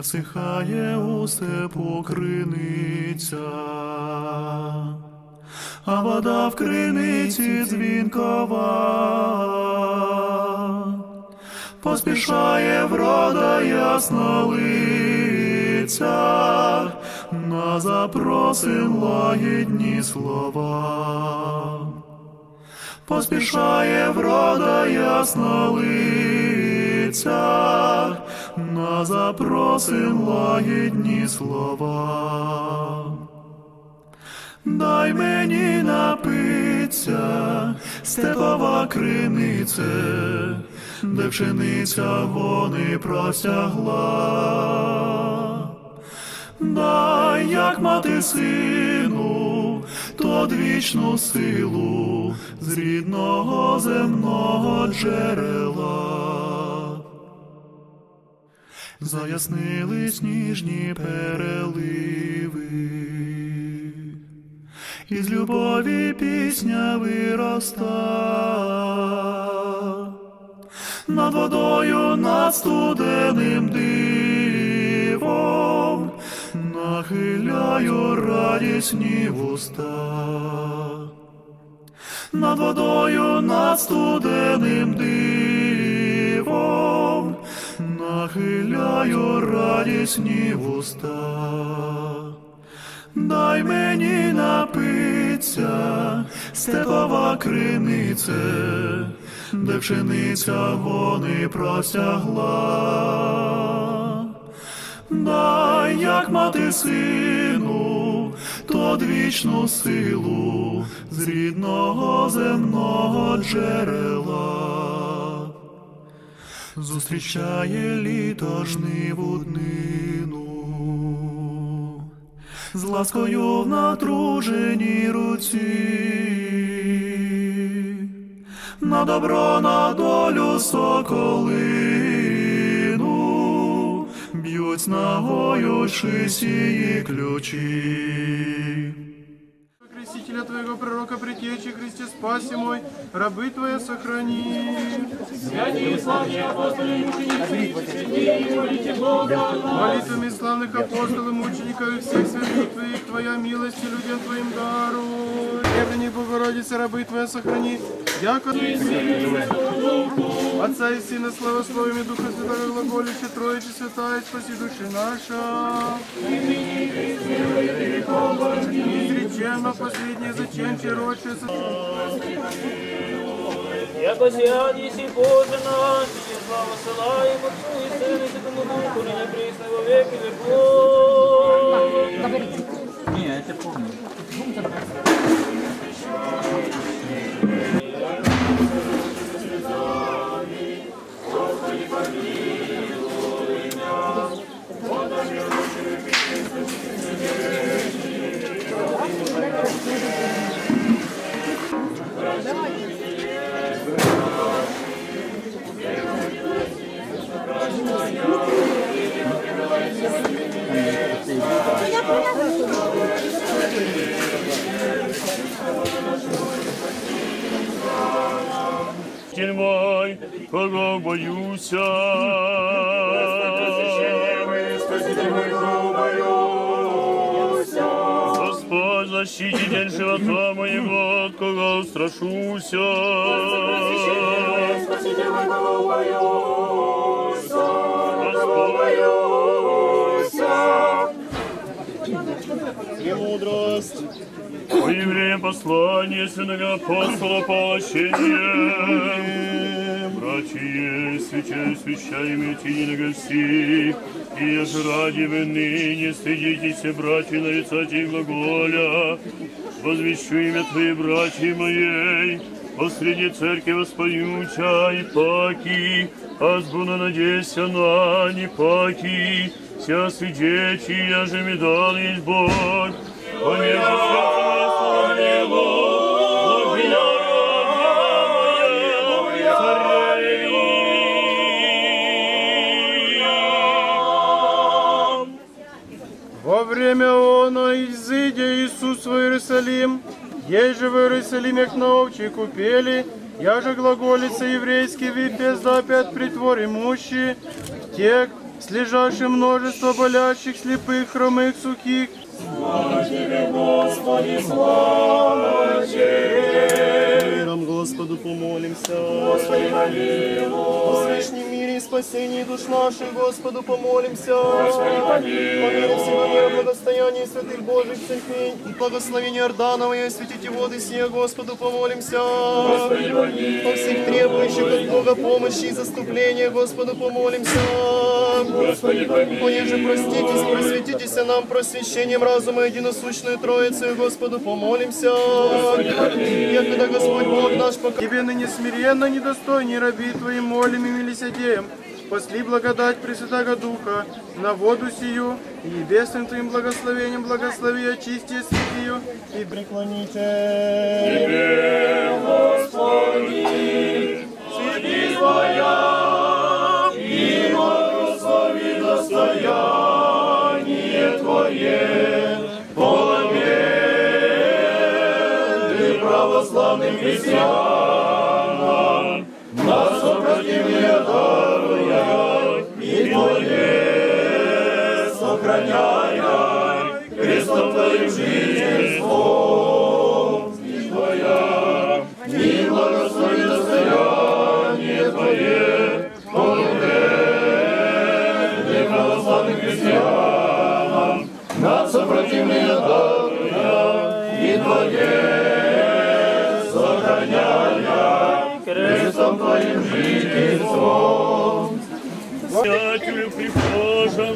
всихає у степу криниця, а вода в криниці дзвінкова, поспішає врода ясна лиця, на запросин лагідні слова. Поспішає врода ясна лиця, на запросин лагідні слова. Дай мені напиться, степова кринице, де пшениця вони простягла. Дай, як мати сину, то одвічну силу з рідного земного джерела. Заяснили сніжні переливи, із любові пісня вироста, над водою, над студеним дивом, нахиляю радісні вуста. Над водою, над студеним дивом, нахиляю радісні вуста. Дай мені напиться, степова кринице, де пшениця вони простягла. Дай, як мати сину, то одвічну силу з рідного земного джерела. Зустрічає літо жниву днину, з ласкою в натруженій руці, на добро, на долю соколину, б'ють ногою шисії ключі. Крестителя Твоего пророка притечи, Христе спаси мой, рабы Твои сохрани. Молитвами славных апостолов, мучеников и всех святых Твоих, Твоя милость и людям Твоим даруй. Древних Богородица, рабы Твоя сохрани, яко Отца и Сына, славословиями Духа Святого Глаголище, Троице Святая, спаси души наша. Изречено последнее, зачем чероче Яко сяді сі Боже наш, Тінь мой, кого боюся. Господь, защититель живота моего, кого страшуся. Послание сыновья апостола поощрение. Братья, свечай, свящай, имейте ненагости, и еже ради вы ныне стыдитесь, братья, нарицайте глаголя. Возвещу имя Твои, братья моей, посреди церкви воспоюча и паки, азбуна надейся на не паки, вся я же медал есть Бог. Есть же в Иерусалиме на овчей купели, я же глаголица еврейский випез да опять притвор имущий, тех слежащее множество болящих, слепых, хромых, сухих. Миром Господу помолимся. Господи, помилуй. Свечном мире и спасении душ наших, Господу помолимся. Господи, помилуй. По миру всего мира, благостоянии святых Божьих церквей и благословению Орданова и осветите воды сия, Господу помолимся. Господи, помилуй. По всех требующих от Бога помощи и заступления, Господу помолимся. Господи, помилуй. Понеже проститесь, просветитесь нам просвещением разума единосущную Троицу, Господу помолимся. Господи, помилуй. Я когда Господь Бог наш пока Тебе ныне смиренно, недостойней раби Твоим молим и милисердием. Посли благодать Пресвятаго Духа на воду сию, и небесным Твоим благословением благослови, очисти, освети ее, и преклоните. Господи, даруй, і Твоє сохраняй, Христом Твоїм життям Словом. Святелю прихожанам,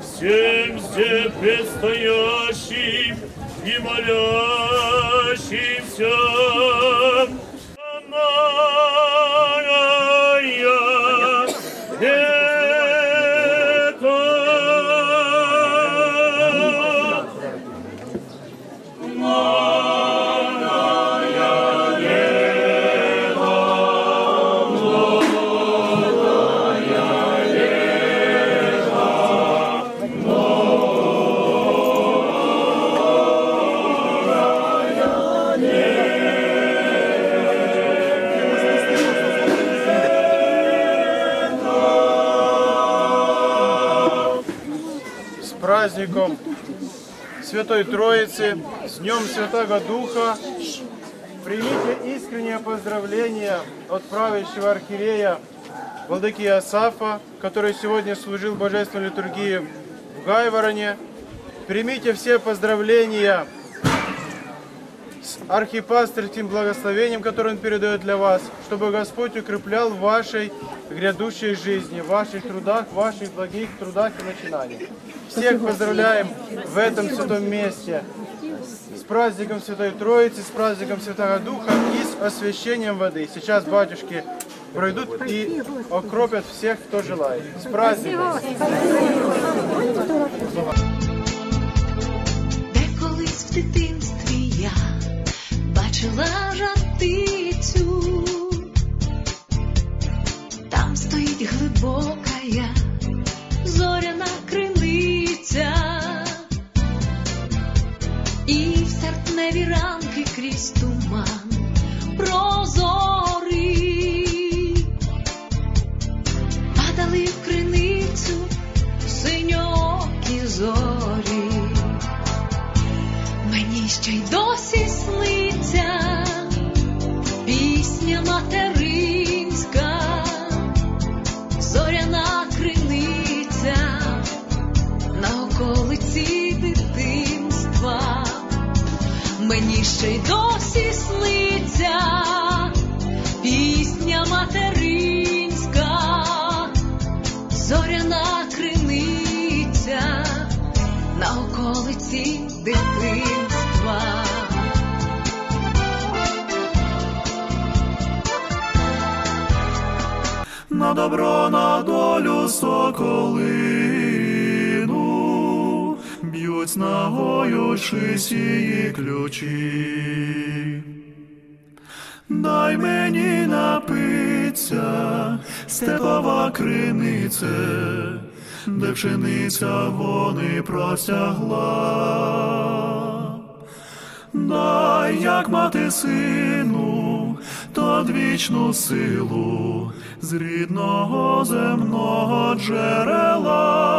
всем здесь предстоящим и молящимся. Праздником Святой Троицы, с Днем Святого Духа. Примите искреннее поздравление от правящего архиерея Владыки Асафа, который сегодня служил Божественной литургии в Гайвороне. Примите все поздравления с архипасторским благословением, которое он передает для вас, чтобы Господь укреплял в вашей грядущей жизни, в ваших трудах, в ваших благих трудах и начинаниях. Всех поздравляем в этом святом месте с праздником Святой Троицы, с праздником Святого Духа и с освящением воды. Сейчас батюшки пройдут и окропят всех, кто желает. С праздником! Де колись в дитинстві я бачила стоїть глибока я, зоряна криниця, і в серпневі ранки крізь туман прозорий. Падали в криницю синьокі зорі. Мені ще й досі сниться Мені ще й досі сниться пісня материнська, зоряна криниця на околиці дитинства. на добро, на долю соколину, б'ють ногою сії ключі. Дай мені напиться, степова кринице, де пшениця вони простягла. Дай, як мати сину, та вічну силу з рідного земного джерела.